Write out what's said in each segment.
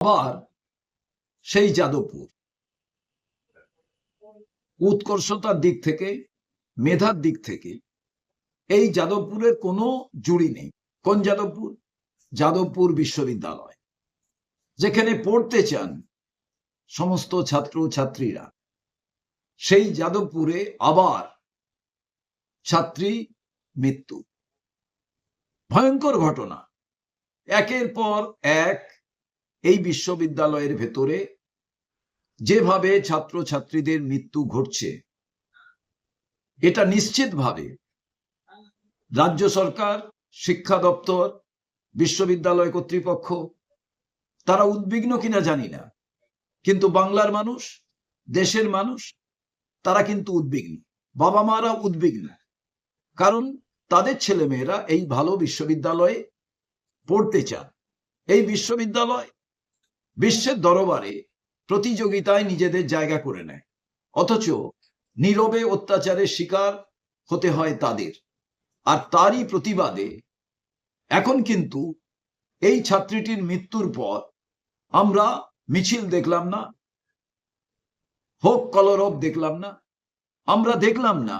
আবার সেই যাদবপুর। উৎকর্ষতার দিক থেকে, মেধার দিক থেকে এই যাদবপুরের কোনো জুড়ি নেই। কোন যাদবপুর? যাদবপুর বিশ্ববিদ্যালয়, যেখানে পড়তে চান সমস্ত ছাত্র ছাত্রীরা। সেই যাদবপুরে আবার ছাত্রী মৃত্যু। ভয়ঙ্কর ঘটনা। একের পর এক এই বিশ্ববিদ্যালয়ের ভেতরে যেভাবে ছাত্র ছাত্রীদের মৃত্যু ঘটছে, এটা নিশ্চিতভাবে রাজ্য সরকার, শিক্ষা দপ্তর, বিশ্ববিদ্যালয় কর্তৃপক্ষ, তারা উদ্বিগ্ন কিনা জানি না, কিন্তু বাংলার মানুষ, দেশের মানুষ, তারা কিন্তু উদ্বিগ্ন বাবা মারা উদ্বিগ্ন, কারণ তাদের ছেলেমেয়েরা এই ভালো বিশ্ববিদ্যালয়ে পড়তে চান। এই বিশ্ববিদ্যালয় বিশ্বের দরবারে প্রতিযোগিতায় নিজেদের জায়গা করে নেয়। অথচ নীরবে অত্যাচারের শিকার হতে হয় তাদের। আর তারই প্রতিবাদে এখন কিন্তু এই ছাত্রীটির মৃত্যুর পর আমরা মিছিল দেখলাম না, হোক কলরব দেখলাম না, আমরা দেখলাম না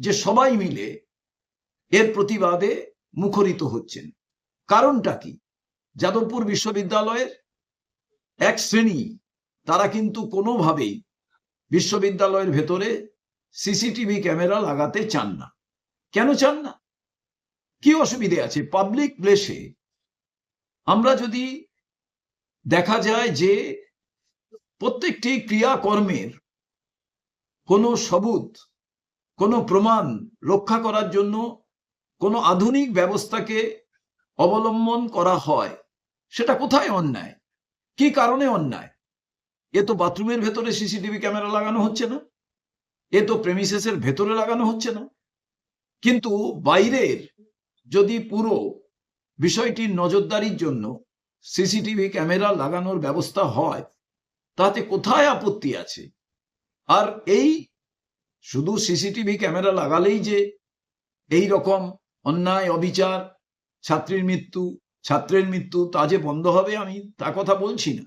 যে সবাই মিলে এর প্রতিবাদে মুখরিত হচ্ছেন। কারণটা কি? যাদবপুর বিশ্ববিদ্যালয়ের এক শ্রেণি, তারা কিন্তু কোনোভাবেই বিশ্ববিদ্যালয়ের ভেতরে সিসিটিভি ক্যামেরা লাগাতে চান না। কেন চান না? কি অসুবিধে আছে? পাবলিক প্লেসে আমরা যদি দেখা যায় যে প্রত্যেকটি ক্রিয়াকর্মের কোনো সবুত, কোনো প্রমাণ রক্ষা করার জন্য কোনো আধুনিক ব্যবস্থাকে অবলম্বন করা হয়, সেটা কোথায় অন্যায়? কি কারণে অন্যায়? এ তো বাথরুমের ভেতরে সিসিটিভি ক্যামেরা লাগানো হচ্ছে না। এ তো প্রেমিসেসের ভেতরে লাগানো হচ্ছে না। কিন্তু বাইরের যদি পুরো বিষয়টির নজরদারির জন্য সিসিটিভি ক্যামেরা লাগানোর ব্যবস্থা হয়, তাতে কোথায় আপত্তি আছে? আর এই শুধু সিসিটিভি ক্যামেরা লাগালেই যে এই রকম অন্যায়, অবিচার, ছাত্রীর মৃত্যু ছাত্রের মৃত্যু তা যে বন্ধ হবে আমি তা কথা বলছি না।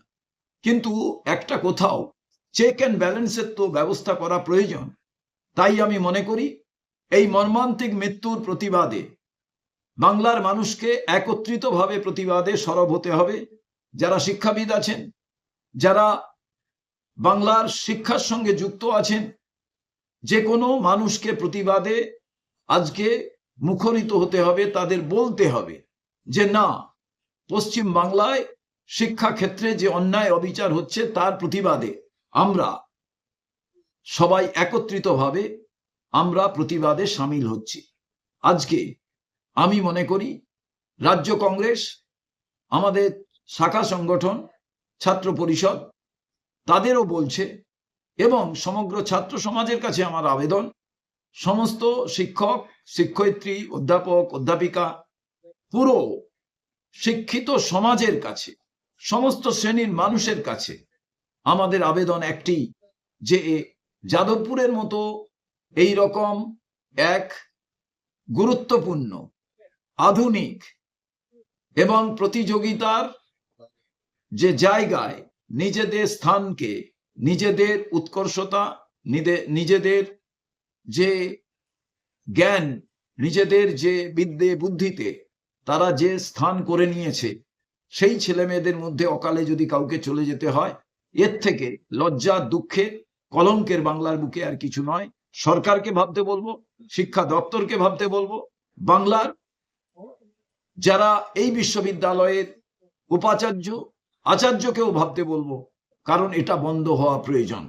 কিন্তু একটা কোথাও চেক অ্যান্ড ব্যালেন্সের তো ব্যবস্থা করা প্রয়োজন। তাই আমি মনে করি, এই মর্মান্তিক মৃত্যুর প্রতিবাদে বাংলার মানুষকে একত্রিতভাবে প্রতিবাদে সরব হতে হবে। যারা শিক্ষাবিদ আছেন, যারা বাংলার শিক্ষার সঙ্গে যুক্ত আছেন, যে কোনো মানুষকে প্রতিবাদে আজকে মুখরিত হতে হবে, তাদের বলতে হবে। যে না, পশ্চিম বাংলায় শিক্ষা ক্ষেত্রে যে অন্যায় অবিচার হচ্ছে তার প্রতিবাদে আমরা সবাই একত্রিতভাবে আমরা প্রতিবাদে সামিল হচ্ছি। আজকে আমি মনে করি রাজ্য কংগ্রেস, আমাদের শাখা সংগঠন, ছাত্র পরিষদ, তাদেরও বলছে এবং সমগ্র ছাত্র সমাজের কাছে আমার আবেদন, সমস্ত শিক্ষক, শিক্ষয়িত্রী, অধ্যাপক, অধ্যাপিকা পুরো শিক্ষিত সমাজের কাছে, সমস্ত শ্রেণির মানুষের কাছে আমাদের আবেদন একটি যে যাদবপুরের মতো এই রকম এক গুরুত্বপূর্ণ, আধুনিক এবং প্রতিযোগিতার যে জায়গায় নিজেদের স্থানকে, নিজেদের উৎকর্ষতা নিজেদের যে জ্ঞান, নিজেদের যে বিদ্যে, বুদ্ধিতে তারা যে স্থান করে নিয়েছে, সেই ছেলে মেয়েদের মধ্যে অকালে যদি কাউকে চলে যেতে হয়, এর থেকে লজ্জা, দুঃখে কলঙ্কের বাংলার বুকে আর কিছু নয়। সরকারকে ভাবতে বলব, শিক্ষা দপ্তরকে ভাবতে বলব, বাংলার যারা এই বিশ্ববিদ্যালয়ের উপাচার্য, আচার্যকেও ভাবতে বলব, কারণ এটা বন্ধ হওয়া প্রয়োজন।